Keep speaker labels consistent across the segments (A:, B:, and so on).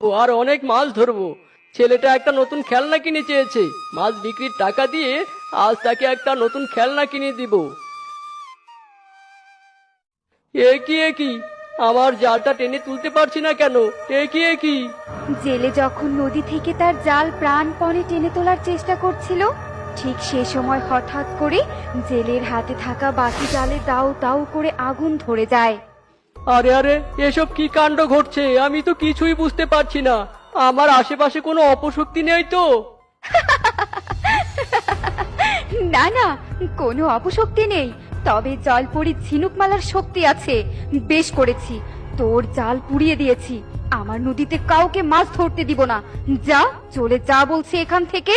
A: আর অনেক মাছ ধরবো। ছেলেটা একটা নতুন খেলনা কিনে চেয়েছে। মাছ বিক্রির টাকা দিয়ে আজ তাকে একটা নতুন খেলনা কিনে দিব। এ কি এ কি? আমার জালটা টেনে তুলতে পারছি না কেন? এ কি এ কি?
B: জেলে যখন নদী থেকে তার জাল প্রাণপণে টেনে তোলার চেষ্টা করছিল, ঠিক সে সময় হঠাৎ করে জেলের হাতে থাকা বাকি জালে দাউ দাউ করে আগুন ধরে যায়।
A: আরে আরে এসব কি কাণ্ড ঘটছে? আমি তো কিছুই বুঝতে পারছি না। আমার আশেপাশে কোনো অপশক্তি নেই তো?
B: না না কোনো অপশক্তি নেই। তবে জলপরি ঝিনুকমালার শক্তি আছে। বেশ করেছি। তোর জাল পুড়িয়ে দিয়েছি। আমার নদীতে কাউকে মাছ ধরতে দিব না। যা চলে যা বলছি এখান থেকে।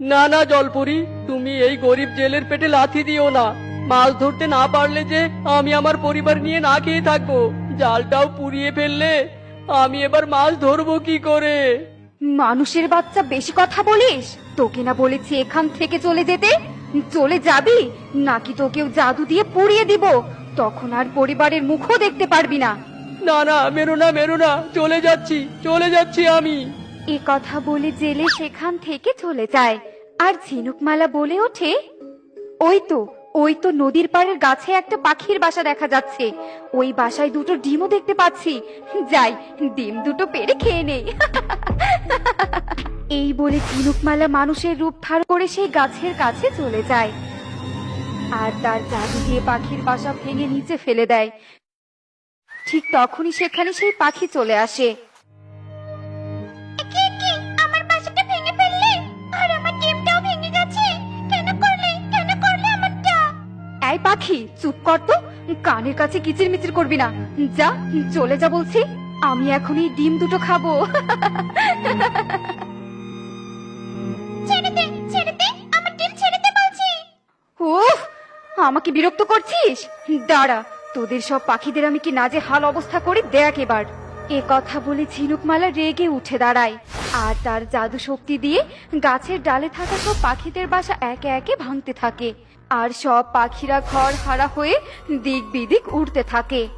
A: না না জলপুরি তুমি এই গরিব জেলের পেটে লাথি দিও না। মাছ ধরতে না পারলে যে আমি আমার পরিবার নিয়ে না খেয়ে থাকব। জালটাও পুড়িয়ে ফেললে আমি এবার মাছ ধরবো কি করে?
B: মানুষের বাচ্চা বেশি কথা বলিস? তোকে না বলেছি এখান থেকে চলে যেতে? চলে যাবি? নাকি তোকেও জাদু দিয়ে পুড়িয়ে দিব? তখন আর পরিবারের মুখও দেখতে পারবি না।
A: না না মেরো না মেরো না চলে যাচ্ছি চলে যাচ্ছি আমি।
B: এ কথা বলে জেলে সেখান থেকে চলে যায়। আর ঝিনুকমালা বলে ওঠে ওই তো ওই তো নদীর পাড়ের গাছে একটা পাখির বাসা দেখা যাচ্ছে। ওই বাসায় দুটো ডিমও দেখতে পাচ্ছি। যাই, ডিম দুটো পেরে খেয়ে নেই। এই বলে ঝিনুকমালা মানুষের রূপ ধার করে সেই গাছের কাছে চলে যায়। আর তার জাদু দিয়ে পাখির বাসা ভেঙে নিচে ফেলে দেয়। ঠিক তখনই সেখানে সেই পাখি চলে আসে। পাখি চুপ কর তো। কানের কাছে কিচির মিচির করবি না। যা চলে যা বলছি। আমি এখন এই ডিম দুটো খাব। উফ আমাকে বিরক্ত করছিস? দাঁড়া তোদের সব পাখিদের আমি কি নাজে হাল অবস্থা করি? দেখ এবার। এ কথা বলে ঝিনুকমালা রেগে উঠে দাঁড়ায়। আর তার জাদু শক্তি দিয়ে গাছের ডালে থাকা সব পাখিদের বাসা একে একে ভাঙতে থাকে। আর সব পাখিরা ঘর হারা হয়ে দিক বিদিক উড়তে থাকে।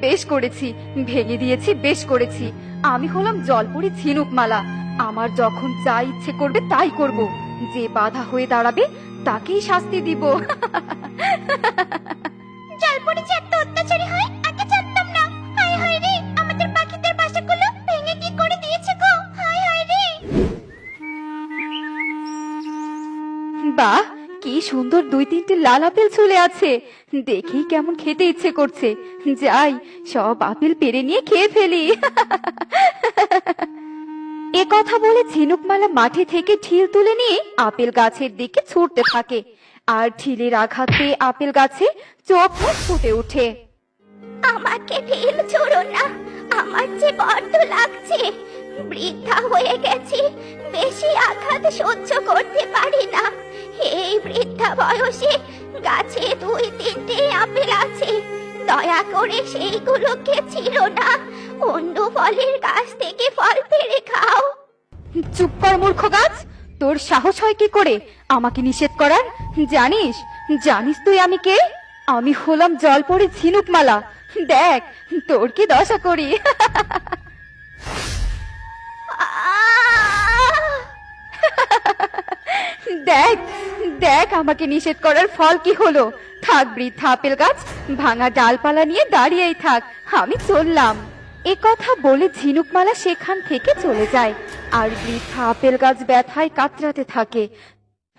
B: বেশ করেছি ভেঙে দিয়েছি বেশ করেছি। আমি হলাম জলপুরি ঝিনুকমালা। আমার যখন যা ইচ্ছে করবে তাই করব। যে বাধা হয়ে দাঁড়াবে তাকেই শাস্তি দিব। জলপুরি অত্যাচারী হয় আগে জানতাম না। রে, আমাদের পাখিদের বাসাগুলো ভেঙে কি করে দিয়েছে গো? রে। বাহ, কি সুন্দর দুই তিনটে লাল আপেল চলে আছে। দেখেই কেমন খেতে ইচ্ছে করছে। যাই, সব আপেল পেরে নিয়ে খেয়ে ফেলি। এ কথা বলে ঝিনুকমালা মাঠে থেকে ঢিল তুলে নিয়ে আপেল গাছের দিকে ছুটতে থাকে। আর ঢিলের আঘাত আপেল গাছে চোখ ফুটে ওঠে। আমাকে ঢিল ছোড়ো না আমার যে বড্ড লাগছে বৃদ্ধা হয়ে গেছি বেশি আঘাত সহ্য করতে পারি না। এই বৃদ্ধা বয়সে গাছে দুই তিনটে আপেল আছে দয়া করে সেইগুলোকে ছিঁড়ো না অন্য ফলের গাছ থেকে ফল পেড়ে খাও। চুপ কর মূর্খ গাছ। তোর সাহস হয় কি করে? আমাকে নিষেধ করার? জানিস? জানিস তুই আমি কে? আমি হলাম জল পড়ে ঝিনুকমালা। দেখ, তোর কি দশা করি? দেখ দেখ আমাকে নিষেধ করার ফল কি হলো। থাক বৃদ্ধা আপেল গাছ, ভাঙা ডালপালা নিয়ে দাঁড়িয়েই থাক, আমি চললাম। এ কথা বলে ঝিনুকমালা সেখান থেকে চলে যায়। আর বৃদ্ধা আপেল গাছ ব্যথায় কাতরাতে থাকে।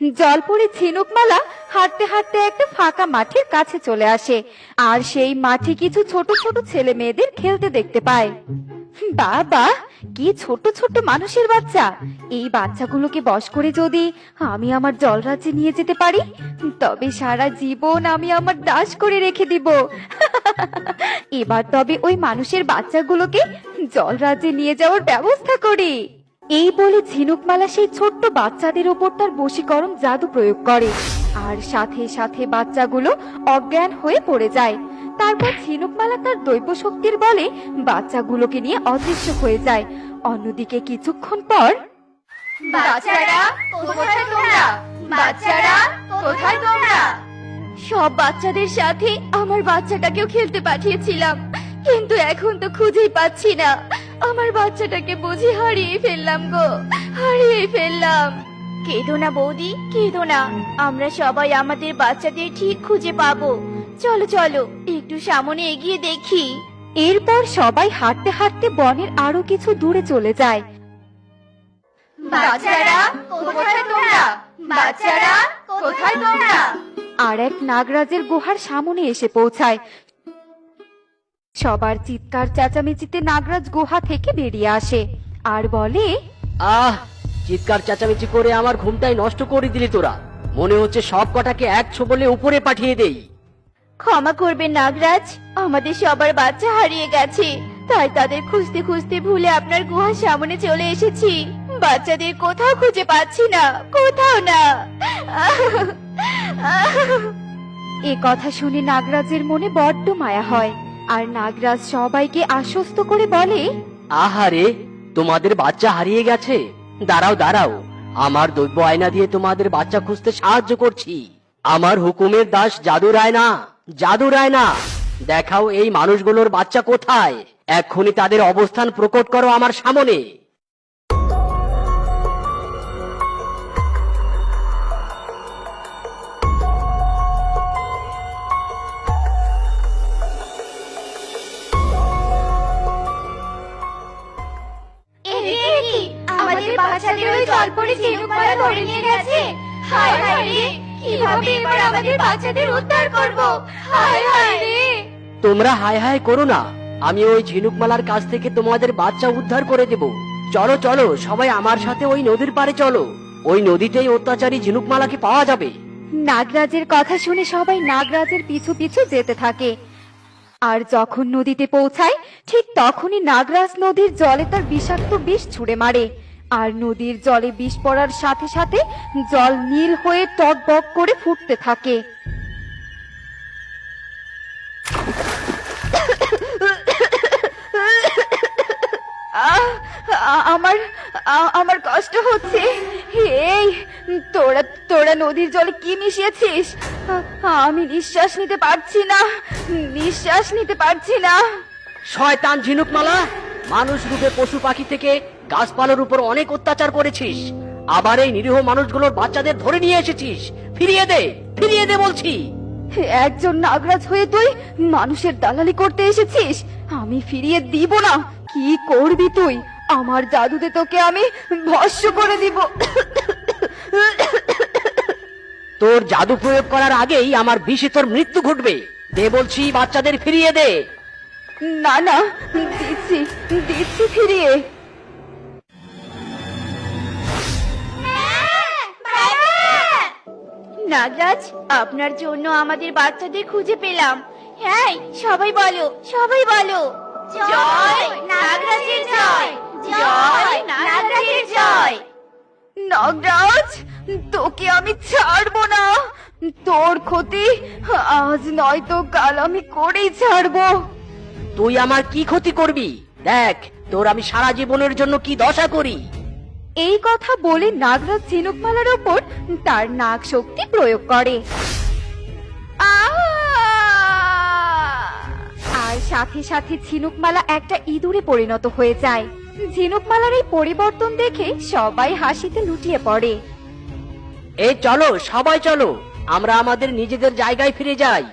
B: জলপুরি ঝিনুকমালা হাঁটতে হাঁটতে একটা ফাঁকা মাঠের কাছে চলে আসে। আর সেই মাঠে কিছু ছোট ছোট ছেলে মেয়েদের খেলতে দেখতে পায়। বাবা, কি ছোট ছোট মানুষের বাচ্চা। এই বাচ্চাগুলোকে বশ করে যদি আমি আমার জলরাজ্যে নিয়ে যেতে পারি, তবে সারা জীবন আমি আমার দাস করে রেখে দিব। এবার তবে ওই মানুষের বাচ্চাগুলোকে জলরাজ্যে নিয়ে যাওয়ার ব্যবস্থা করি। এই বলে ঝিনুকমালা সেই ছোট্ট বাচ্চাদের ওপর তার বশীকরণ জাদু প্রয়োগ করে। আর সাথে সাথে বাচ্চাগুলো অজ্ঞান হয়ে পড়ে যায়। তারপর ঝিনুকমালা তার দৈব শক্তির বলে বাচ্চাগুলোকে নিয়ে অদৃশ্য হয়ে যায়। অন্যদিকে কিছুক্ষণ পর বাচ্চারা কোথায় তোমরা? বাচ্চারা কোথায় তোমরা? সব বাচ্চাদের সাথে আমার বাচ্চাটাকেও খেলতে পাঠিয়েছিলাম। কিন্তু এখন তো খুঁজেই পাচ্ছি না। আমার বাচ্চাটাকে বুঝি হারিয়ে ফেললাম গো হারিয়ে ফেললাম। কেঁদো না বৌদি কেঁদো না। আমরা সবাই আমাদের বাচ্চাদের ঠিক খুঁজে পাবো। চলো চলো একটু সামনে এগিয়ে দেখি। এরপর সবাই হাঁটতে হাঁটতে বনের আরও কিছু দূরে চলে যায়। বাচ্চারা কোথায় তোমরা? বাচ্চারা কোথায় তোমরা? আর এক নাগরাজের গুহার সামনে এসে পৌঁছায়। সবার চিৎকার চেঁচামেচিতে নাগরাজ গুহা থেকে বেরিয়ে আসে আর বলে
A: আহ চিৎকার চেঁচামেচি করে আমার ঘুমটাই নষ্ট করে দিলি তোরা। মনে হচ্ছে সব কটাকে এক ছোবলে উপরে পাঠিয়ে দেই।
B: ক্ষমা করবেন নাগরাজ আমাদের সবার বাচ্চা হারিয়ে গেছে। তাই তাদের খুঁজতে খুঁজতে ভুলে আপনার গুহার সামনে চলে এসেছি। বাচ্চাদের কোথাও খুঁজে পাচ্ছি না কোথাও না। এ কথা শুনে নাগরাজের মনে বড্ড মায়া হয়। আর নাগরাজ সবাইকে আশ্বস্ত করে বলে,
A: আহারে, তোমাদের বাচ্চা হারিয়ে গেছে। দাঁড়াও দাঁড়াও, আমার দৈব আয়না দিয়ে তোমাদের বাচ্চা খুঁজতে সাহায্য করছি। আমার হুকুমের দাস জাদু রায়না জাদু রায়না, দেখাও এই মানুষগুলোর বাচ্চা কোথায়। এক্ষুনি তাদের অবস্থান প্রকট করো আমার সামনে।
B: জলপরি ঝিনুকমালা ধরে নিয়ে গেছে। হায় হায় রে কীভাবে এবার আমাদের বাচ্চাদের উদ্ধার করব? হায় হায় রে।
A: তোমরা হায় হায় করো না। আমি ওই ঝিনুকমালার কাছ থেকে তোমাদের বাচ্চা উদ্ধার করে দেব। চলো চলো সবাই আমার সাথে ওই নদীর পাড়ে চলো। ওই নদীতেই অত্যাচারী ঝিনুকমালাকে পাওয়া যাবে।
B: নাগরাজের কথা শুনে সবাই নাগরাজের পিছু পিছু যেতে থাকে। আর যখন নদীতে পৌঁছায় ঠিক তখনই নাগরাজ নদীর জলে তার বিষাক্ত বিষ ছুড়ে মারে। আর নদীর জলে বিষ পড়ার সাথে সাথে জল নীল হয়ে টক বক করে ফুটতে থাকে। আমার আমার কষ্ট হচ্ছে। এই, তোরা তোরা নদীর জলে কি মিশিয়েছিস? আমি নিঃশ্বাস নিতে পারছি না, নিঃশ্বাস নিতে পারছি না।
A: শয়তান ঝিনুকমালা, মানুষ রূপে পশু পাখি থেকে গাছপালার উপর অনেক অত্যাচার করেছিস। আবার এই নিরীহ মানুষগুলোর বাচ্চাদের ধরে নিয়ে এসেছিস। ফিরিয়ে দে ফিরিয়ে দে বলছি।
B: একজন নাগরাজ হয়ে তুই মানুষের দালালি করতে এসেছিস? আমি ফিরিয়ে দিব না। কি করবি তুই? আমার জাদুতে তোকে আমি ভস্য করে দিব।
A: তোর জাদু প্রয়োগ করার আগেই আমার বিষে তোর মৃত্যু ঘটবে। দে বলছি বাচ্চাদের ফিরিয়ে দে।
B: না না দিচ্ছি দিচ্ছি ফিরিয়ে। নাগরাজ আপনার জন্য আমাদের বাচ্চাদের খুঁজে পেলাম। হ্যাঁ সবাই বলো সবাই বলো। জয় নাগরাজের জয়। জয় নাগরাজের জয়। নাগরাজ তোকে আমি ছাড়বো না। তোর ক্ষতি আজ নয়তো কাল আমি করেই ছাড়বো।
A: তুই আমার কি ক্ষতি করবি? দেখ তোর আমি সারা জীবনের জন্য কি দশা করি?
B: এই কথা বলে নাগরাজ ঝিনুকমালার ওপর তার নাগ শক্তি প্রয়োগ করে! আর সাথে সাথে ঝিনুকমালা একটা ইঁদুরে পরিণত হয়ে যায়। ঝিনুকমালার এই পরিবর্তন দেখে সবাই হাসিতে লুটিয়ে পড়ে।
A: এই চলো, সবাই চলো, আমরা আমাদের নিজেদের জায়গায় ফিরে যাই।